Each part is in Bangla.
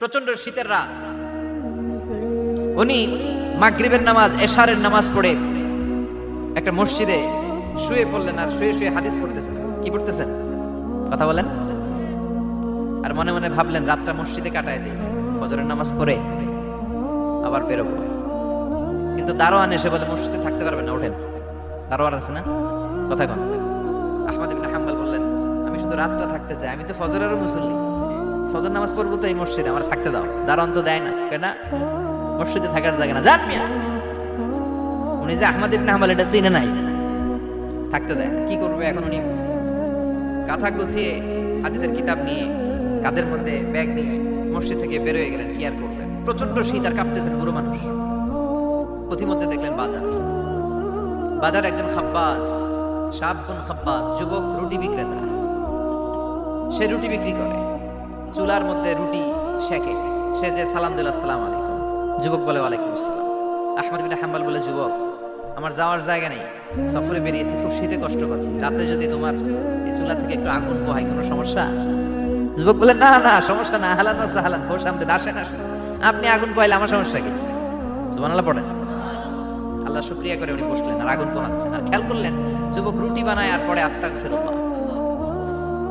প্রচণ্ড শীতের রাত। উনি মাগরিবের নামাজ, এশারের নামাজ পড়ে একটা মসজিদে শুয়ে পড়লেন আর শুয়ে শুয়ে হাদিস পড়তেছেন। কি পড়তেছেন? কথা বলেন। আর মনে মনে ভাবলেন, রাতটা মসজিদে কাটায় দিই, ফজরের নামাজ পড়ে আবার বেরোবো। কিন্তু দারোয়ান এসে বলে, মসজিদে থাকতে পারবেন না, ওঠেন। দারোয়ান আছে না? কথা কন। আহমদ হাম্বল বললেন, আমি শুধু রাতটা থাকতে চাই, আমি তো ফজরেরও মুসল্লি। ফজর নামাজ পড়ব তো এই মসজিদে, আমার থাকতে দাও। দারোয়ান তো দেয় না কেন মসজিদে থাকার জায়গা না। যান মিয়া। উনি যে আহমদ ইবনে হাম্বল, এটা চিনে নাই। থাকতে দেয় কি করবে এখন উনি? কাঁথা গুছিয়ে হাদিসের কিতাব নিয়ে কাদের মধ্যে ব্যাগ নিয়ে মসজিদ থেকে বেরোয় গেলেন, কি আর করবেন প্রচণ্ড শীত আর কাঁপতেছেন বুড়ো মানুষ। পথিমধ্যে দেখলেন বাজার। বাজার একজন খাব্বাস সাবগুন খাব্বাস, যুবক রুটি বিক্রেতা। সে রুটি বিক্রি করে। চুলার মধ্যে রুটি শেখে সে যে, সালাম দিল, আসসালাম আলাইকুম। যুবক বলে, ওয়ালাইকুম আসসালাম। আহমদ বিন হাম্বাল বলে, যুবক, আমার যাওয়ার জায়গা নেই। সফরে বেরিয়েছি, খুব শীতে কষ্ট পাচ্ছি। রাতে যদি তোমার এই চুলা থেকে একটু আগুন পোহাই কোনো সমস্যা? যুবক বলে, না না, সমস্যা না হালান হালান বসে আমাদের আসেন আসেন আপনি আগুন পোহাইলে আমার সমস্যা কি? সুবহানাল্লাহ, পড়েন। আল্লাহ শুক্রিয়া করে উনি বসলেন, আর আগুন পোহাচ্ছেন। আর খেয়াল করলেন, যুবক রুটি বানায় আর পরে আস্তাক ফেরুল্লাহ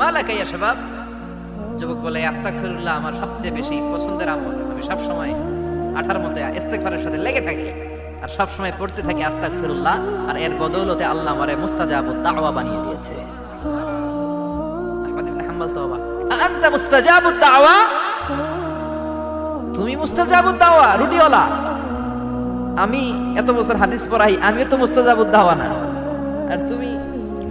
মালাকাইয়া শাবাব যুবক বলে আস্তাক ফেরুল্লাহ আমার সবচেয়ে বেশি পছন্দের আমল। আমি সব সময় আঠার মধ্যে ইস্তেগফারের সাথে লেগে থাকি আর সব সময় পড়তে থাকি আস্তাক ফেরুল্লাহ আর এর বদৌলতে আল্লাহ আমারে মুস্তাজাবুদ দাওয়া বানিয়ে দিয়েছে। হাম্বল তো অবাক। আনতা মুস্তাজাবুদ দাওয়া? তুমি মুস্তাজাবুদ দাওয়া, রুটিওয়ালা। আমি এত বছর হাদিস পড়াই, আমিও তো মুস্তাজাবুদ দাওয়া না। আর তুমি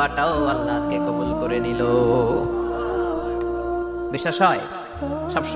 দোয়াটাও আল্লাহ আজকে কবুল করে নিল। বিশ্বাস হয়? সবসময়